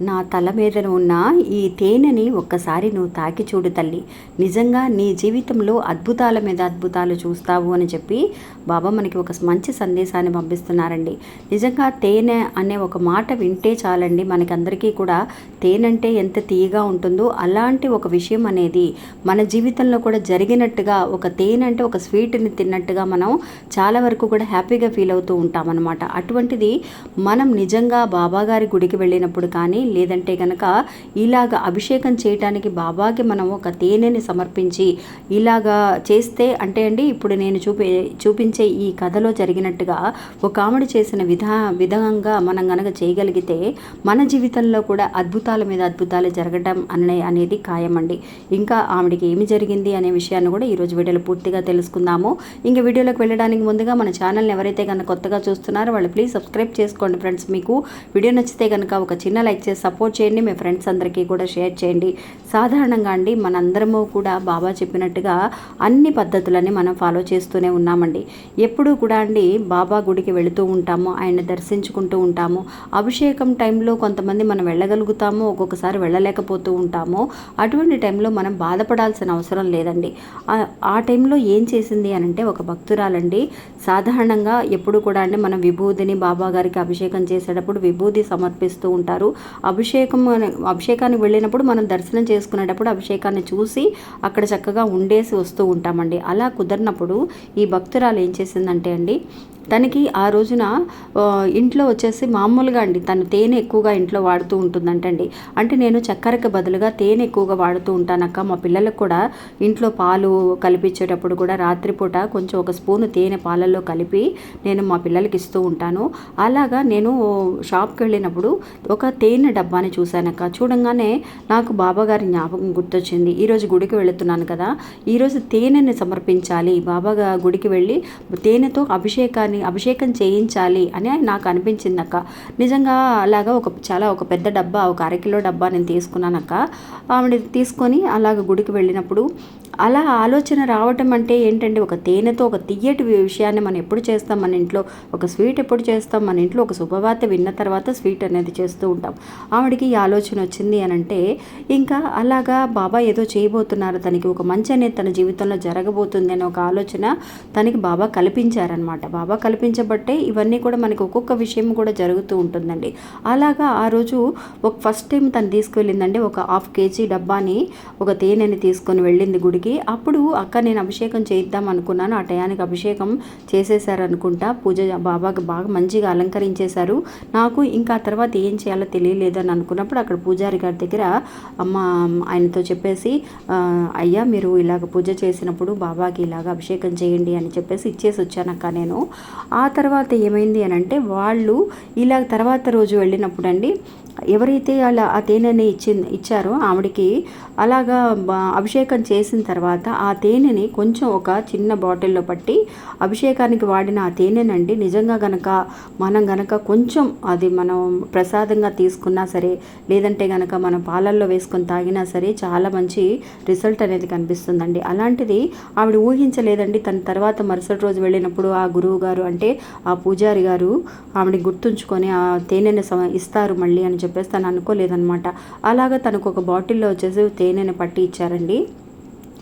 నా తల మీద ఉన్న ఈ తేనెని ఒక్కసారి నువ్వు తాకి చూడు తల్లి. నిజంగా నీ జీవితంలో అద్భుతాల మీద అద్భుతాలు చూస్తావు అని చెప్పి బాబా మనకి ఒక మంచి సందేశాన్ని పంపిస్తున్నారండి. నిజంగా తేనె అనే ఒక మాట వింటే చాలండి. మనకందరికీ కూడా తేనె అంటే ఎంత తీయగా ఉంటుందో అలాంటి ఒక విషయం అనేది మన జీవితంలో కూడా జరిగినట్టుగా ఒక తేనె అంటే ఒక స్వీట్ని తిన్నట్టుగా మనం చాలా వరకు కూడా హ్యాపీగా ఫీల్ అవుతూ ఉంటామన్నమాట. అటువంటిది మనం నిజంగా బాబాగారి గుడికి వెళ్ళినప్పుడు కానీ లేదంటే కనుక ఇలాగ అభిషేకం చేయటానికి బాబాకి మనం ఒక తేనెని సమర్పించి ఇలాగా చేస్తే అంటే అండి ఇప్పుడు నేను చూపే చూపించే ఈ కథలో జరిగినట్టుగా ఒక ఆవిడ చేసిన విధా విధంగా మనం గనక చేయగలిగితే మన జీవితంలో కూడా అద్భుతాల మీద అద్భుతాలు జరగడం అనే అనేది ఖాయమండి. ఇంకా ఆవిడకి ఏమి జరిగింది అనే విషయాన్ని కూడా ఈరోజు వీడియోలో పూర్తిగా తెలుసుకుందాము. ఇంకా వీడియోలోకి వెళ్ళడానికి ముందుగా మన ఛానల్ని ఎవరైతే కనుక కొత్తగా చూస్తున్నారో వాళ్ళు ప్లీజ్ సబ్స్క్రైబ్ చేసుకోండి ఫ్రెండ్స్. మీకు వీడియో నచ్చితే కనుక ఒక చిన్న లైక్ చేసి సపోర్ట్ చేయండి మీ ఫ్రెండ్స్ అందరికీ కూడా షేర్ చేయండి. సాధారణంగా అండి మనందరము కూడా బాబా చెప్పినట్టుగా అన్ని పద్ధతులని మనం ఫాలో చేస్తూనే ఉన్నామండి. ఎప్పుడూ కూడా అండి బాబా గుడికి వెళుతూ ఉంటాము ఆయన దర్శించుకుంటూ ఉంటాము. అభిషేకం టైంలో కొంతమంది మనం వెళ్ళగలుగుతాము ఒక్కొక్కసారి వెళ్ళలేకపోతూ ఉంటాము. అటువంటి టైంలో మనం బాధపడాల్సిన అవసరం లేదండి. ఆ- ఆ టైంలో ఏం చేసింది అని అంటే ఒక భక్తురాలండి. సాధారణంగా ఎప్పుడు కూడా అండి మనం విభూదిని బాబా గారికి అభిషేకం చేసేటప్పుడు విభూది సమర్పిస్తూ ఉంటారు. అభిషేకం అభిషేకానికి వెళ్ళినప్పుడు మనం దర్శనం చేసుకునేటప్పుడు అభిషేకాన్ని చూసి అక్కడ చక్కగా ఉండేసి వస్తూ ఉంటామండి. అలా కుదరినప్పుడు ఈ భక్తురాలు ఏం చేసిందంటే అండి తనకి ఆ రోజున ఇంట్లో వచ్చేసి మామూలుగా అండి తను తేనె ఎక్కువగా ఇంట్లో వాడుతూ ఉంటుందంటండి. అంటే నేను చక్కెరకు బదులుగా తేనె ఎక్కువగా వాడుతూ ఉంటానక్క. మా పిల్లలకు కూడా ఇంట్లో పాలు కలిపించేటప్పుడు కూడా రాత్రిపూట కొంచెం ఒక స్పూను తేనె పాలల్లో కలిపి నేను మా పిల్లలకి ఇస్తూ ఉంటాను. అలాగా నేను షాప్కి వెళ్ళినప్పుడు ఒక తేనె డబ్బాని చూశానక్క. చూడంగానే నాకు బాబాగారి జ్ఞాపకం గుర్తొచ్చింది. ఈరోజు గుడికి వెళుతున్నాను కదా ఈరోజు తేనెని సమర్పించాలి. బాబాగా గుడికి వెళ్ళి తేనెతో అభిషేకాన్ని అభిషేకం చేయించాలి అని నాకు అనిపించింది అక్క నిజంగా అలాగా ఒక చాలా ఒక పెద్ద డబ్బా ఒక అరకిలో డబ్బా నేను తీసుకున్నానక్క. ఆవిడ తీసుకొని అలాగ గుడికి వెళ్ళినప్పుడు అలా ఆలోచన రావటం అంటే ఏంటంటే ఒక తేనెతో ఒక తీయటి విషయాన్ని మనం ఎప్పుడు చేస్తాం? మన ఇంట్లో ఒక స్వీట్ ఎప్పుడు చేస్తాం? మన ఇంట్లో ఒక శుభవార్త విన్న తర్వాత స్వీట్ అనేది చేస్తూ ఉంటాం. ఆవిడకి ఈ ఆలోచన వచ్చింది అని అంటే ఇంకా అలాగా బాబా ఏదో చేయబోతున్నారు. తనకి ఒక మంచి అనేది తన జీవితంలో జరగబోతుంది అనే ఒక ఆలోచన తనకి బాబా కల్పించారనమాట బాబా కల్పించబట్టే ఇవన్నీ కూడా మనకి ఒక్కొక్క విషయం కూడా జరుగుతూ ఉంటుందండి. అలాగా ఆ రోజు ఒక ఫస్ట్ టైం తను తీసుకువెళ్ళిందండి. ఒక హాఫ్ కేజీ డబ్బాని ఒక తేనెని తీసుకొని వెళ్ళింది గుడికి. అప్పుడు అక్క నేను అభిషేకం చేయిద్దాం అనుకున్నాను. ఆ టయానికి అభిషేకం చేసేసారనుకుంటా పూజ బాబాకి బాగా మంచిగా అలంకరించేశారు. నాకు ఇంకా ఆ తర్వాత ఏం చేయాలో తెలియలేదని అనుకున్నప్పుడు అక్కడ పూజారి గారి దగ్గర అమ్మ ఆయనతో చెప్పేసి అయ్యా మీరు ఇలాగ పూజ చేసినప్పుడు బాబాకి ఇలాగ అభిషేకం చేయండి అని చెప్పేసి ఇచ్చేసి వచ్చానక్క నేను. ఆ తర్వాత ఏమైంది అని అంటే వాళ్ళు ఇలా తర్వాత రోజు వెళ్ళినప్పుడు అండి ఎవరైతే అలా ఆ తేనెని ఇచ్చి ఇచ్చారో ఆవిడకి అలాగా అభిషేకం చేసిన తర్వాత ఆ తేనెని కొంచెం ఒక చిన్న బాటిల్లో పట్టి అభిషేకానికి వాడిన ఆ తేనెనండి. నిజంగా గనక మనం గనక కొంచెం అది మనం ప్రసాదంగా తీసుకున్నా సరే లేదంటే గనక మనం పాలల్లో వేసుకొని తాగినా సరే చాలా మంచి రిజల్ట్ అనేది కనిపిస్తుందండి. అలాంటిది ఆవిడ ఊహించలేదండి. తన తర్వాత మరుసటి రోజు వెళ్ళినప్పుడు ఆ గురువు గారు అంటే ఆ పూజారి గారు ఆవిడ గుర్తుంచుకొని ఆ తేనెని ఇస్తారు మళ్ళీ అని చెప్పేసి తను అనుకోలేదన్నమాట. అలాగా తనకు ఒక బాటిల్లో వచ్చేసి తేనెని పట్టి ఇచ్చారండి.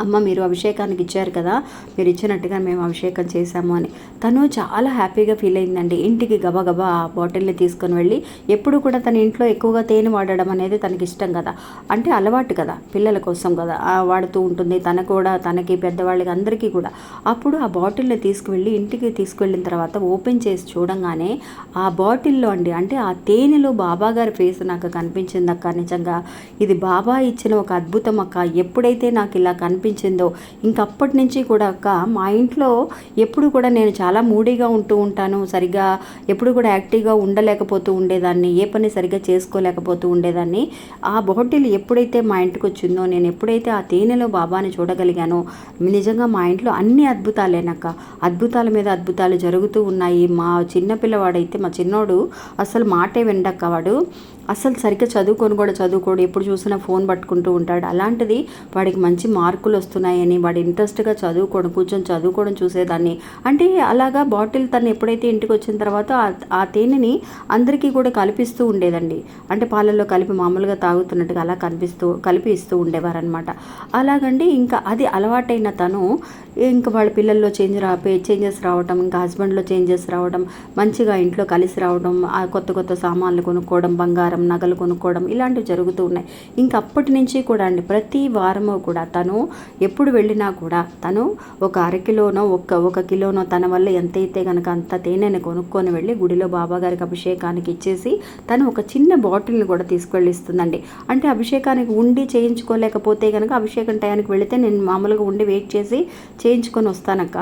అమ్మ మీరు అభిషేకానికి ఇచ్చారు కదా మీరు ఇచ్చినట్టుగా మేము అభిషేకం చేశాము అని. తను చాలా హ్యాపీగా ఫీల్ అయిందండి. ఇంటికి గబగబా ఆ బాటిల్ని తీసుకొని వెళ్ళి ఎప్పుడు కూడా తన ఇంట్లో ఎక్కువగా తేనె వాడడం అనేది తనకి ఇష్టం కదా. అంటే అలవాటు కదా పిల్లల కోసం కదా వాడుతూ ఉంటుంది. తన కూడా తనకి పెద్దవాళ్ళకి అందరికీ కూడా. అప్పుడు ఆ బాటిల్ని తీసుకువెళ్ళి ఇంటికి తీసుకువెళ్ళిన తర్వాత ఓపెన్ చేసి చూడంగానే ఆ బాటిల్లో అండి అంటే ఆ తేనెలో బాబా గారి ఫేస్ నాకు కనిపించింది అక్క నిజంగా. ఇది బాబా ఇచ్చిన ఒక అద్భుతం అక్క. ఎప్పుడైతే నాకు ఇలా కనిపించిందో ఇంకప్పటి నుంచి కూడా అక్క మా ఇంట్లో ఎప్పుడు కూడా నేను చాలా మూడీగా ఉంటూ ఉంటాను. సరిగా ఎప్పుడు కూడా యాక్టివ్గా ఉండలేకపోతూ ఉండేదాన్ని. ఏ పని సరిగ్గా చేసుకోలేకపోతూ ఉండేదాన్ని. ఆ బాటిల్ ఎప్పుడైతే మా ఇంటికి వచ్చిందో నేను ఎప్పుడైతే ఆ తేనెలో బాబాని చూడగలిగానో నిజంగా మా ఇంట్లో అన్ని అద్భుతాలేనక్క. అద్భుతాల మీద అద్భుతాలు జరుగుతూ ఉన్నాయి. మా చిన్నపిల్లవాడైతే మా చిన్నోడు అసలు మాటే వెండక్క వాడు అసలు సరిగ్గా చదువుకొని కూడా చదువుకోడు ఎప్పుడు చూసినా ఫోన్ పట్టుకుంటూ ఉంటాడు. అలాంటిది వాడికి మంచి మార్కులు వస్తున్నాయని వాడు ఇంట్రెస్ట్గా చదువుకోవడం కూర్చొని చదువుకోవడం చూసేదాన్ని. అంటే అలాగా బాటిల్ తను ఎప్పుడైతే ఇంటికి వచ్చిన తర్వాత ఆ- తేనెని అందరికీ కూడా కలిపిస్తూ ఉండేదండి. అంటే పాలల్లో కలిపి మామూలుగా తాగుతున్నట్టుగా అలా కనిపిస్తూ కలిపి ఇస్తూ ఉండేవారనమాట అలాగండి ఇంకా అది అలవాటైన తను ఇంకా వాళ్ళ పిల్లల్లో చేంజ్ రా చేంజెస్ రావడం ఇంకా హస్బెండ్లో చేంజెస్ రావడం మంచిగా ఇంట్లో కలిసి రావడం ఆ కొత్త కొత్త సామాన్లు కొనుక్కోవడం బంగారం నగలు కొనుక్కోవడం ఇలాంటివి జరుగుతూ ఉన్నాయి. ఇంకా అప్పటి నుంచి కూడా అండి ప్రతి వారము కూడా తను ఎప్పుడు వెళ్ళినా కూడా తను ఒక అరకిలోనో ఒక ఒక కిలోనో తన వల్ల ఎంతైతే కనుక అంత తేనెను కొనుక్కొని వెళ్ళి గుడిలో బాబాగారికి అభిషేకానికి ఇచ్చేసి తను ఒక చిన్న బాటిల్ని కూడా తీసుకెళ్ళి ఇస్తుందండి అంటే అభిషేకానికి ఉండి చేయించుకోలేకపోతే కనుక అభిషేకం టయానికి వెళితే నేను మామూలుగా ఉండి వెయిట్ చేసి చేయించుకొని వస్తానక్క.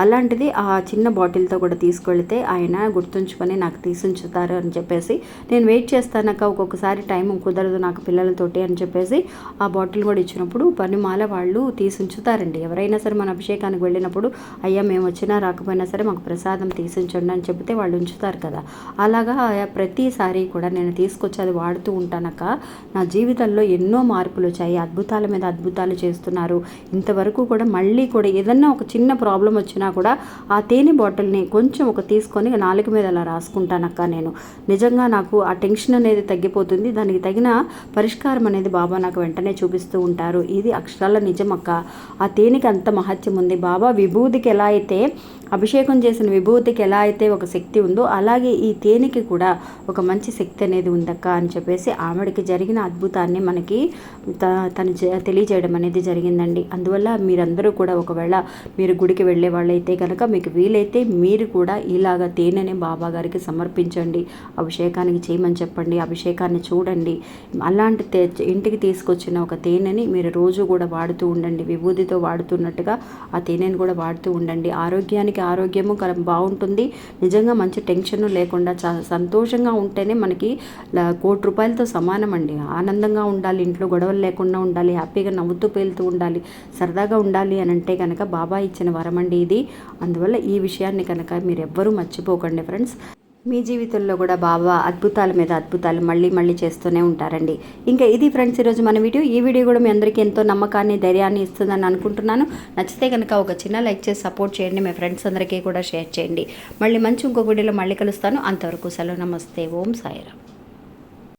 అలాంటిది ఆ చిన్న బాటిల్తో కూడా తీసుకెళ్తే ఆయన గుర్తుంచుకొని నాకు తీసుంచుతారు అని చెప్పేసి నేను వెయిట్ చేస్తాను చేస్తానక్క ఒక్కొక్కసారి టైం కుదరదు నాకు పిల్లలతోటి అని చెప్పేసి ఆ బాటిల్ కూడా ఇచ్చినప్పుడు పనిమాల వాళ్ళు తీసి ఉంచుతారండి. ఎవరైనా సరే మన అభిషేకానికి వెళ్ళినప్పుడు అయ్యా మేము వచ్చినా రాకపోయినా సరే మాకు ప్రసాదం తీసుంచండి అని చెప్తే వాళ్ళు ఉంచుతారు కదా. అలాగా ప్రతిసారి కూడా నేను తీసుకొచ్చి అది వాడుతూ ఉంటానక్క. నా జీవితంలో ఎన్నో మార్పులు వచ్చాయి. అద్భుతాల మీద అద్భుతాలు చేస్తున్నారు. ఇంతవరకు కూడా మళ్ళీ కూడా ఏదన్నా ఒక చిన్న ప్రాబ్లం వచ్చినా కూడా ఆ తేనె బాటిల్ని కొంచెం ఒక తీసుకొని నాలుగు మీద అలా రాసుకుంటానక్క నేను. నిజంగా నాకు ఆ టెన్షన్ అనేది తగ్గిపోతుంది. దానికి తగిన పరిష్కారం అనేది బాబా నాకు వెంటనే చూపిస్తూ ఉంటారు. ఇది అక్షరాల నిజం అక్క. ఆ తేనెకి అంత మహత్యం ఉంది. బాబా విభూతికి ఎలా అయితే అభిషేకం చేసిన విభూతికి ఎలా అయితే ఒక శక్తి ఉందో అలాగే ఈ తేనెకి కూడా ఒక మంచి శక్తి అనేది ఉందక్క అని చెప్పేసి ఆవిడకి జరిగిన అద్భుతాన్ని మనకి త- తను తెలియజేయడం అనేది జరిగిందండి. అందువల్ల మీరందరూ కూడా ఒకవేళ మీరు గుడికి వెళ్ళే వాళ్ళైతే కనుక మీకు వీలైతే మీరు కూడా ఇలాగ తేనెని బాబా గారికి సమర్పించండి. అభిషేకానికి చేయమని చెప్పండి. అభిషేకాన్ని చూడండి. అలాంటి ఇంటికి తీసుకొచ్చిన ఒక తేనెని మీరు రోజు కూడా వాడుతూ ఉండండి. విభూతితో వాడుతున్నట్టుగా ఆ తేనెని కూడా వాడుతూ ఉండండి. ఆరోగ్యానికి ఆరోగ్యము కల బాగుంటుంది. నిజంగా మంచి టెన్షన్ లేకుండా చాలా సంతోషంగా ఉంటేనే మనకి కోటి రూపాయలతో సమానం అండి ఆనందంగా ఉండాలి ఇంట్లో గొడవలు లేకుండా ఉండాలి హ్యాపీగా నవ్వుతూ పేలుతూ ఉండాలి సరదాగా ఉండాలి అని అంటే కనుక బాబా ఇచ్చిన వరం అండి ఇది. అందువల్ల ఈ విషయాన్ని కనుక మీరు ఎవ్వరూ మర్చిపోకండి ఫ్రెండ్స్. మీ జీవితంలో కూడా బాబా అద్భుతాల మీద అద్భుతాలు మళ్ళీ మళ్ళీ చేస్తూనే ఉంటారండి. ఇంకా ఇది ఫ్రెండ్స్ ఈరోజు మన వీడియో. ఈ వీడియో కూడా మీ అందరికీ ఎంతో నమ్మకాన్ని ధైర్యాన్ని ఇస్తుందని అనుకుంటున్నాను. నచ్చితే కనుక ఒక చిన్న లైక్ చేసి సపోర్ట్ చేయండి. మీ ఫ్రెండ్స్ అందరికీ కూడా షేర్ చేయండి. మళ్ళీ మంచి ఇంకో వీడియోలో మళ్ళీ కలుస్తాను. అంతవరకు సెలవు. నమస్తే. ఓం సాయిరామ్.